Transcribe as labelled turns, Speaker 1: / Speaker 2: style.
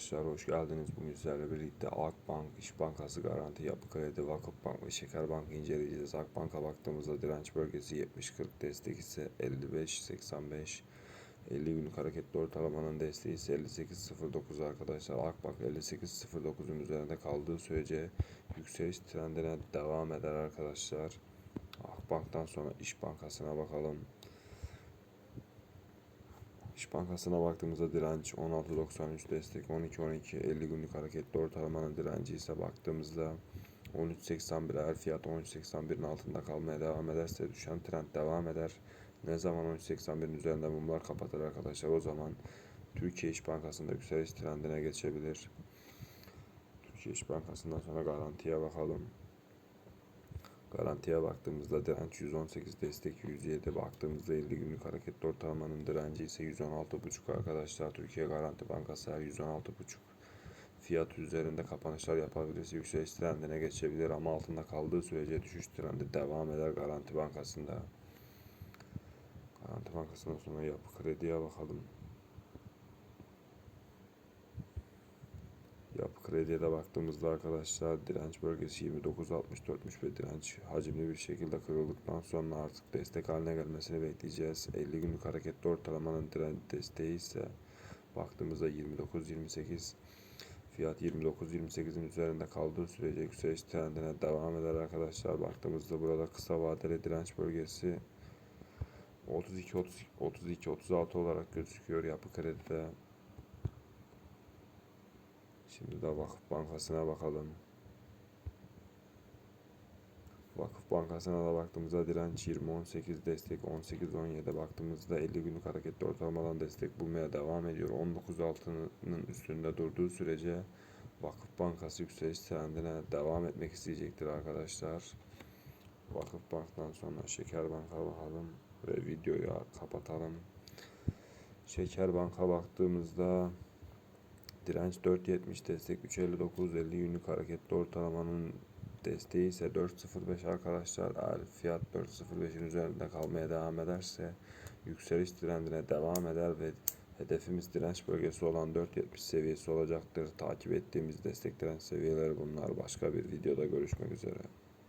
Speaker 1: arkadaşlar hoş geldiniz. Bugün sizlerle birlikte Akbank, İş Bankası, Garanti, Yapı Kredi, Vakıfbank ve Şekerbank inceleyeceğiz. Akbank'a baktığımızda direnç bölgesi 70-40 destek ise 55-85. 50 günlük hareketli ortalamanın desteği ise 58.09 arkadaşlar. Akbank 58.09'un üzerinde kaldığı sürece yükseliş trendine devam eder arkadaşlar. Akbank'tan sonra İş Bankası'na bakalım. İş Bankası'na baktığımızda direnç 16.93 destek 12.12 50 günlük hareketli ortalamanın direnci ise baktığımızda 13.81 eğer fiyat 13.81'in altında kalmaya devam ederse düşen trend devam eder. Ne zaman 13.81'in üzerinde mumlar kapatır arkadaşlar o zaman Türkiye İş Bankası'nda yükseliş trendine geçebilir. Türkiye İş Bankası'ndan sonra garantiye bakalım. Garantiye baktığımızda direnç 118 destek 107 baktığımızda 50 günlük hareketli ortalamanın direnci ise 116.5 arkadaşlar Türkiye Garanti Bankası her 116.5 fiyat üzerinde kapanışlar yapabilirse yükseliş trendine geçebilir ama altında kaldığı sürece düşüş trendi devam eder Garanti Bankası'nda. Garanti Bankası'ndan sonra yapı krediye bakalım. Yapı krediye de baktığımızda arkadaşlar direnç bölgesi 29.64'müş ve direnç hacimli bir şekilde kırıldıktan sonra artık destek haline gelmesini bekleyeceğiz. 50 günlük hareketli ortalamanın direnç desteği ise baktığımızda 29.28 fiyat 29.28'in üzerinde kaldığı sürece yükseliş trendine devam eder arkadaşlar. Baktığımızda burada kısa vadeli direnç bölgesi 32 32 36 olarak gözüküyor yapı kredide. Şimdi de Vakıf Bankası'na bakalım. Vakıf Bankası'na da baktığımızda direnç 20-18 destek 18-17 baktığımızda 50 günlük hareketli ortalamadan destek bulmaya devam ediyor. 19 altının üstünde durduğu sürece Vakıf Bankası yükseliş trendine devam etmek isteyecektir arkadaşlar. Vakıf Bank'tan sonra Şeker Bank'a bakalım ve videoyu kapatalım. Şeker Bank'a baktığımızda Direnç 4.70 destek 3.59 50 günlük hareketli ortalamanın desteği ise 4.05 arkadaşlar. Eğer fiyat 4.05'in üzerinde kalmaya devam ederse yükseliş trendine devam eder ve hedefimiz direnç bölgesi olan 4.70 seviyesi olacaktır. Takip ettiğimiz destek direnç seviyeleri bunlar. Başka bir videoda görüşmek üzere.